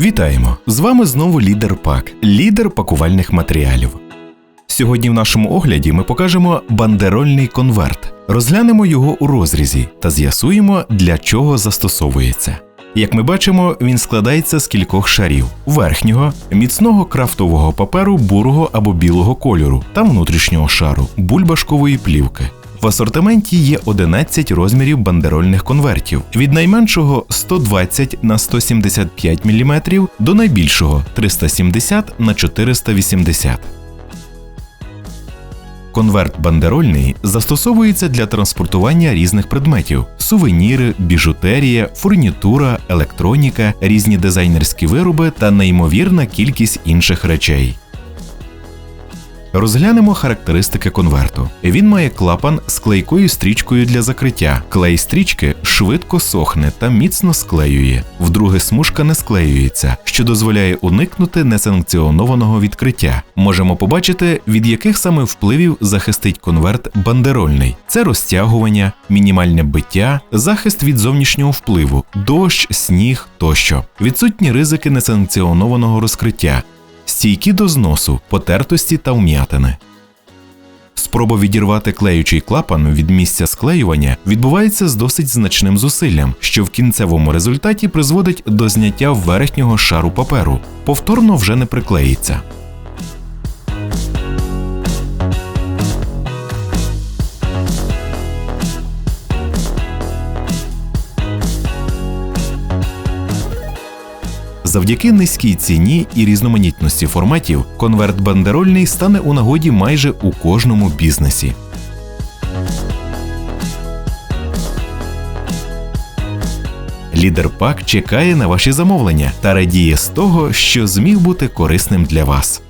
Вітаємо! З вами знову лідер ПАК, лідер пакувальних матеріалів. Сьогодні в нашому огляді ми покажемо бандерольний конверт, розглянемо його у розрізі та з'ясуємо, для чого застосовується. Як ми бачимо, він складається з кількох шарів: верхнього, міцного крафтового паперу бурого або білого кольору та внутрішнього шару бульбашкової плівки. В асортименті є 11 розмірів бандерольних конвертів від найменшого 120 на 175 мм до найбільшого 370 на 480 Конверт бандерольний застосовується для транспортування різних предметів: сувеніри, біжутерія, фурнітура, електроніка, різні дизайнерські вироби та неймовірна кількість інших речей. Розглянемо характеристики конверту. Він має клапан з клейкою стрічкою для закриття. Клей стрічки швидко сохне та міцно склеює. Вдруге смужка не склеюється, що дозволяє уникнути несанкціонованого відкриття. Можемо побачити, від яких саме впливів захистить конверт бандерольний: це розтягування, мінімальне биття, захист від зовнішнього впливу, дощ, сніг тощо, відсутні ризики несанкціонованого розкриття стійкі до зносу, потертості та вм'ятини. Спроба відірвати клеючий клапан від місця склеювання відбувається з досить значним зусиллям, що в кінцевому результаті призводить до зняття верхнього шару паперу, повторно вже не приклеїться. Завдяки низькій ціні і різноманітності форматів конверт бандерольний стане у нагоді майже у кожному бізнесі. Лідер пак чекає на ваші замовлення та радіє з того, що зміг бути корисним для вас.